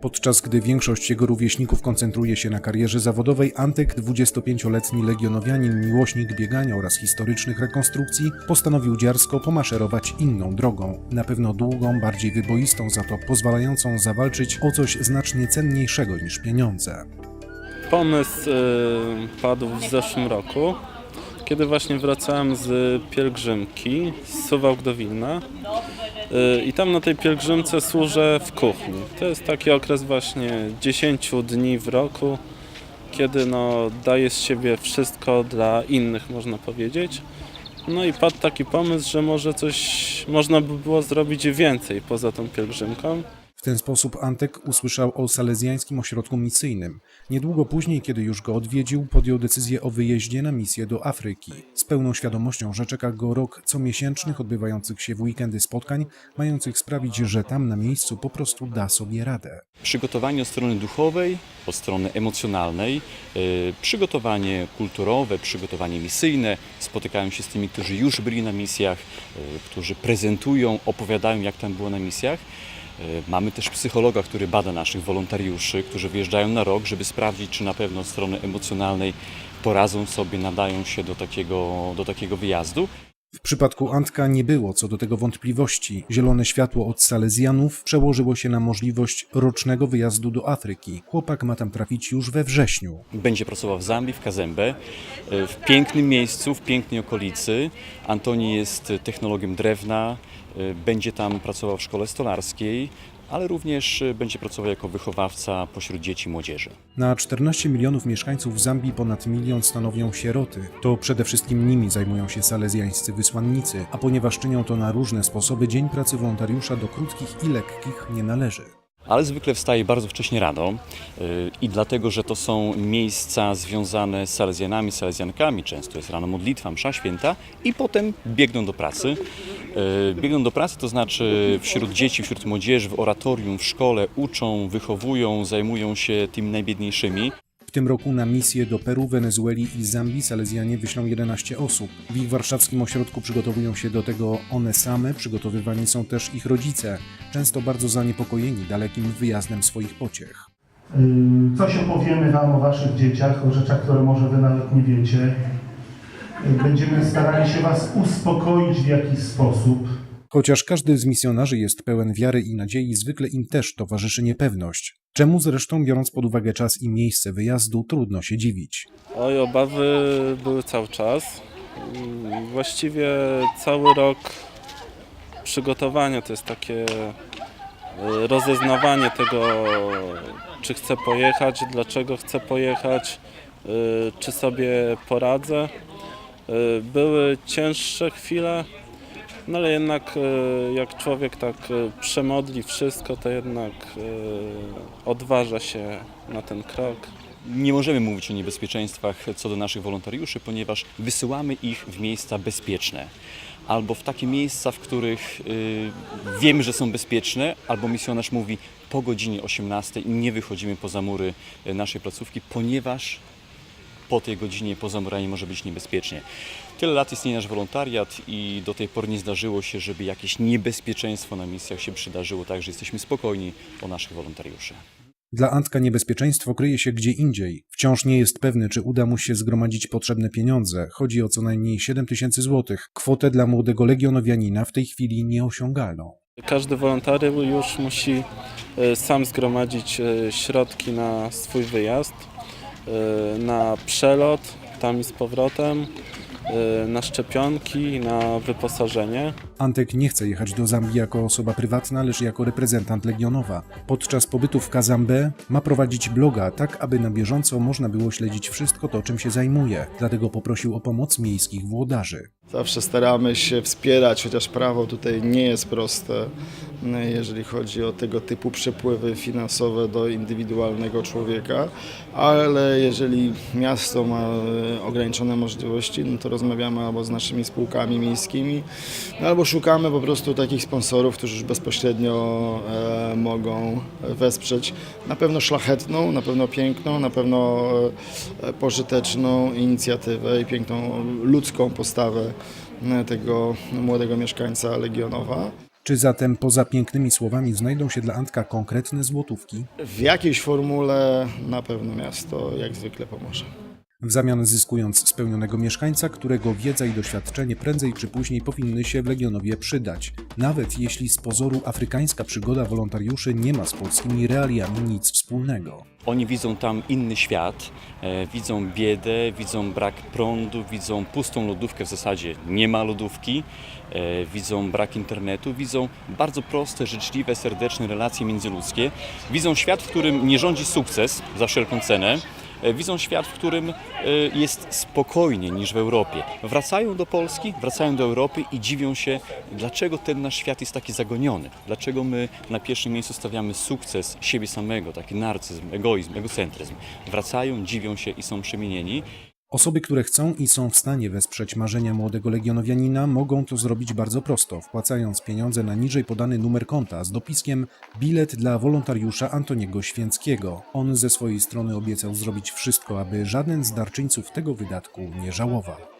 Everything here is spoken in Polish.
Podczas gdy większość jego rówieśników koncentruje się na karierze zawodowej, Antek, 25-letni legionowianin, miłośnik biegania oraz historycznych rekonstrukcji, postanowił dziarsko pomaszerować inną drogą, na pewno długą, bardziej wyboistą, za to pozwalającą zawalczyć o coś znacznie cenniejszego niż pieniądze. Pomysł y, padł w zeszłym roku, kiedy właśnie wracałem z pielgrzymki z Suwałk do Wilna. Y, I tam na tej pielgrzymce służę w kuchni. To jest taki okres właśnie 10 dni w roku, kiedy no, daję z siebie wszystko dla innych, można powiedzieć. No i padł taki pomysł, że może coś można by było zrobić więcej poza tą pielgrzymką. Ten sposób Antek usłyszał o salezjańskim ośrodku misyjnym. Niedługo później, kiedy już go odwiedził, podjął decyzję o wyjeździe na misję do Afryki. Z pełną świadomością, że czeka go rok comiesięcznych, odbywających się w weekendy spotkań, mających sprawić, że tam na miejscu po prostu da sobie radę. Przygotowanie od strony duchowej, od strony emocjonalnej, y, przygotowanie kulturowe, przygotowanie misyjne. Spotykałem się z tymi, którzy już byli na misjach, y, którzy prezentują, opowiadają, jak tam było na misjach. Y, Mamy też psychologa, który bada naszych wolontariuszy, którzy wyjeżdżają na rok, żeby sprawdzić, czy na pewno od strony emocjonalnej poradzą sobie, nadają się do takiego, do takiego wyjazdu. W przypadku Antka nie było co do tego wątpliwości. Zielone światło od Salezjanów przełożyło się na możliwość rocznego wyjazdu do Afryki. Chłopak ma tam trafić już we wrześniu. Będzie pracował w Zambii, w Kazembe, y, w pięknym miejscu, w pięknej okolicy. Antoni jest technologiem drewna, będzie tam pracował w szkole stolarskiej, ale również y, będzie pracował jako wychowawca pośród dzieci i młodzieży. Na 14 milionów mieszkańców Zambii ponad milion stanowią sieroty. To przede wszystkim nimi zajmują się salezjańscy wysłannicy, a ponieważ czynią to na różne sposoby, dzień pracy wolontariusza do krótkich i lekkich nie należy. Ale zwykle wstaje bardzo wcześnie rano y, i dlatego, że to są miejsca związane z salezjanami, salezjankami, często jest rano modlitwa, msza święta i potem biegną do pracy. Y, Biegną do pracy, to znaczy wśród dzieci, wśród młodzieży, w oratorium, w szkole uczą, wychowują, zajmują się tymi najbiedniejszymi. W tym roku na misję do Peru, Wenezueli i Zambii Salezjanie wyślą 11 osób. W ich warszawskim ośrodku przygotowują się do tego one same, przygotowywani są też ich rodzice, często bardzo zaniepokojeni dalekim wyjazdem swoich pociech. Yy, Coś opowiemy Wam o Waszych dzieciach, o rzeczach, które może Wy nawet nie wiecie. Będziemy starali się Was uspokoić w jakiś sposób. Chociaż każdy z misjonarzy jest pełen wiary i nadziei, zwykle im też towarzyszy niepewność. Czemu zresztą, biorąc pod uwagę czas i miejsce wyjazdu, trudno się dziwić. Oj, obawy były cały czas. Właściwie cały rok przygotowania to jest takie e, rozeznawanie tego, czy chcę pojechać, dlaczego chcę pojechać, e, czy sobie poradzę. E, Były cięższe chwile, no ale jednak e, jak człowiek tak e, przemodli wszystko, to jednak e, odważa się na ten krok. Nie możemy mówić o niebezpieczeństwach co do naszych wolontariuszy, ponieważ wysyłamy ich w miejsca bezpieczne. Albo w takie miejsca, w których wiemy, że są bezpieczne, albo misjonarz mówi po godzinie 18 nie wychodzimy poza mury naszej placówki, ponieważ po tej godzinie poza murami może być niebezpiecznie. Tyle lat istnieje nasz wolontariat i do tej pory nie zdarzyło się, żeby jakieś niebezpieczeństwo na misjach się przydarzyło, także jesteśmy spokojni o naszych wolontariuszy. Dla Antka niebezpieczeństwo kryje się gdzie indziej. Wciąż nie jest pewny, czy uda mu się zgromadzić potrzebne pieniądze. Chodzi o co najmniej 7 tysięcy złotych, kwotę dla młodego legionowianina w tej chwili nieosiągalną. Każdy wolontariusz musi e, sam zgromadzić e, środki na swój wyjazd, na przelot tam i z powrotem, e, na szczepionki, na wyposażenie. Antek nie chce jechać do Zambii jako osoba prywatna, lecz jako reprezentant Legionowa. Podczas pobytu w Kazambę ma prowadzić bloga, tak aby na bieżąco można było śledzić wszystko to, czym się zajmuje. Dlatego poprosił o pomoc miejskich włodarzy. Zawsze staramy się wspierać, chociaż prawo tutaj nie jest proste, jeżeli chodzi o tego typu przepływy finansowe do indywidualnego człowieka, ale jeżeli miasto ma e, ograniczone możliwości, no to rozmawiamy albo z naszymi spółkami miejskimi, no albo szukamy po prostu takich sponsorów, którzy już bezpośrednio e, mogą wesprzeć na pewno szlachetną, na pewno piękną, na pewno e, pożyteczną inicjatywę i piękną ludzką postawę e, tego młodego mieszkańca Legionowa. Czy zatem poza pięknymi słowami znajdą się dla Antka konkretne złotówki? W jakiejś formule na pewno miasto jak zwykle pomoże. W zamian zyskując spełnionego mieszkańca, którego wiedza i doświadczenie prędzej czy później powinny się w Legionowie przydać. Nawet jeśli z pozoru afrykańska przygoda wolontariuszy nie ma z polskimi realiami nic wspólnego. Oni widzą tam inny świat, e, widzą biedę, widzą brak prądu, widzą pustą lodówkę, w zasadzie nie ma lodówki, e, widzą brak internetu, widzą bardzo proste, życzliwe, serdeczne relacje międzyludzkie, widzą świat, w którym nie rządzi sukces za wszelką cenę, widzą świat, w którym e, jest spokojniej niż w Europie. Wracają do Polski, wracają do Europy i dziwią się, dlaczego ten nasz świat jest taki zagoniony, dlaczego my na pierwszym miejscu stawiamy sukces siebie samego, taki narcyzm, egoizm, egocentryzm. Wracają, dziwią się i są przemienieni. Osoby, które chcą i są w stanie wesprzeć marzenia młodego legionowianina, mogą to zrobić bardzo prosto, wpłacając pieniądze na niżej podany numer konta z dopiskiem bilet dla wolontariusza Antoniego Święckiego. On ze swojej strony obiecał zrobić wszystko, aby żaden z darczyńców tego wydatku nie żałował.